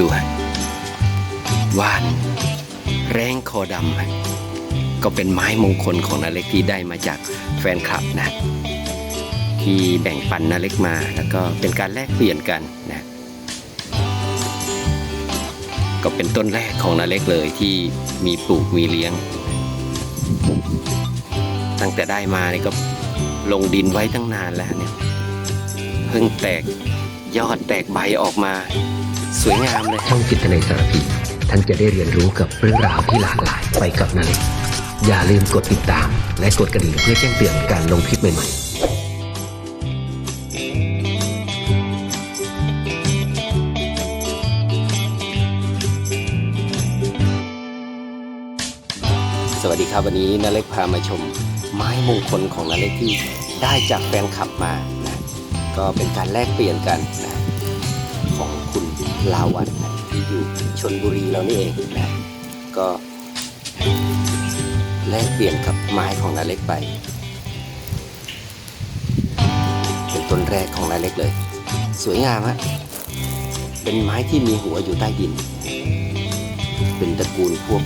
ดูฮะว่าน แรงคอดำฮะก็เป็นไม้มงคลของนาเล็กที่ได้มาจากแฟนคลับนะ ที่แบ่งปันนาเล็กมาแล้วก็เป็นการแลกเปลี่ยนกันนะ ก็เป็นต้นแรกของนาเล็กเลยที่มีปลูกมีเลี้ยง ตั้งแต่ได้มาเนี่ยก็ลงดินไว้ตั้งนานแล้วเนี่ย เพิ่งแตกยอดแตกใบออกมา สวยงามเลยช่องจิตในสารพีท่านจะได้เรียนรู้กับเรื่องราวที่หลากหลายไปกับนาเล็กอย่าลืมกดติดตาม และกดกระดิ่งเพื่อแจ้งเตือนการลงคลิปใหม่ๆสวัสดีครับวันนี้นาเล็กพามาชมไม้มงคลของนาเล็กที่ได้จากแฟนคลับมานะก็เป็นการแลกเปลี่ยนกันนะของคุณ ลาวันที่อยู่ชนบุรีเรานี่เองนะก็แลกเปลี่ยนกับไม้ของนาเล็กไป เป็นต้นแรกของนาเล็กเลย สวยงามฮะเป็นไม้ที่มีหัวอยู่ใต้ดิน เป็นตระกูลพวก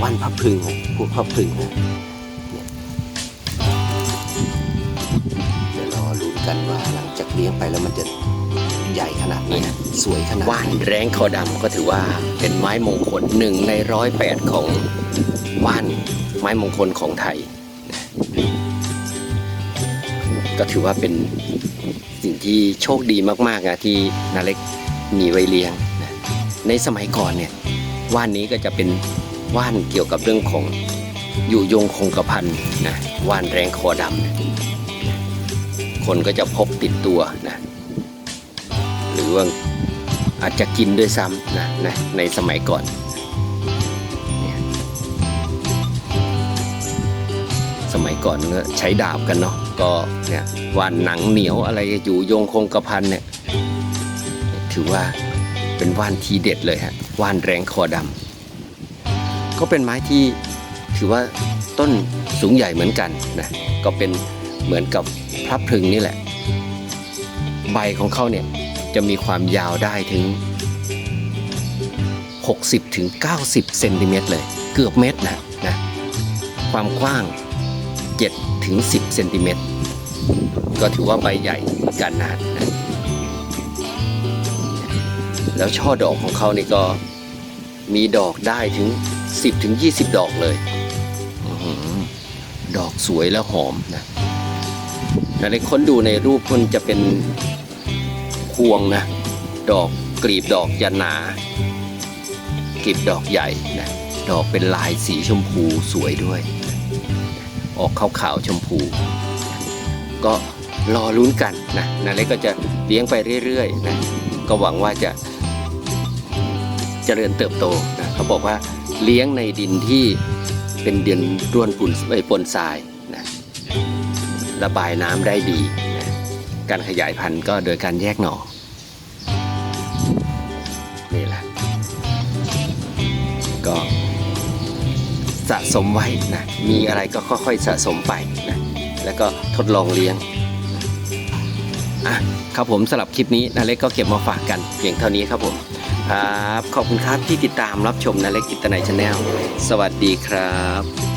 ว่านพับพึงอะพวกพับพึงนะเนี่ยเดี๋ยวรอลุ้นกันว่าหลังจากเลี้ยงไปแล้วมันจะ ใหญ่ขนาดไหนสวยขนาดว่านแรงคอดำก็ถือว่าเป็นไม้มงคลหนึ่งในร้อยแปดของว่านไม้มงคลของไทย ก็ถือว่าเป็นสิ่งที่โชคดีมากๆนะที่นาเล็กมีไว้เลี้ยง ในสมัยก่อนเนี่ยว่านนี้ก็จะเป็นว่านเกี่ยวกับเรื่องของอยู่ยงคงกระพันนะว่านแรงคอดำคนก็จะพกติดตัวนะ หรือว่าอาจจะกินด้วยซ้ำนะนะในสมัยก่อนสมัยก่อนก็ใช้ดาบกันเนาะก็เนี่ยว่านหนังเหนียวอะไรอยู่ยงคงกระพันเนี่ยถือว่าเป็นว่านทีเด็ดเลยฮะว่านแรงคอดำก็เป็นไม้ที่ถือว่าต้นสูงใหญ่เหมือนกันนะก็เป็นเหมือนกับพระพลึงนี่แหละ ใบของเขาเนี่ย จะมีความยาวได้ถึง 60ถึง90เซนติเมตรเลย เกือบเมตรนะนะ ความกว้าง7ถึง10เซนติเมตรก็ถือว่าใบใหญ่กันนะนะแล้วช่อดอกของเขานี่ก็มีดอกได้ถึง 10ถึง20 ดอกเลยอดอกสวยแล้วหอมนะแต่ในคนดูในรูปมันจะเป็น พวงนะ ดอกกลีบดอกจะหนากลีบดอกใหญ่นะดอกเป็นลายสีชมพูสวยด้วย ออกขาวๆชมพู ก็รอลุ้นกันนะนาเล็กก็จะเลี้ยงไปเรื่อยๆนะก็หวังว่าจะเจริญเติบโตนะเขาบอกว่าเลี้ยงในดินที่เป็นดินร่วนปุ่นไอปนทรายนะระบายน้ำได้ดี การขยายพันธุ์ก็โดยการแยกหน่อ นี่แหละ ก็สะสมไว้นะ มีอะไรก็ค่อยๆสะสมไปนะ แล้วก็ทดลองเลี้ยงอะครับผมสำหรับคลิปนี้นาเล็กก็เก็บมาฝากกันเพียงเท่านี้ครับผมครับ ขอบคุณครับที่ติดตามรับชมนาเล็กกิตนายชาแนลสวัสดีครับ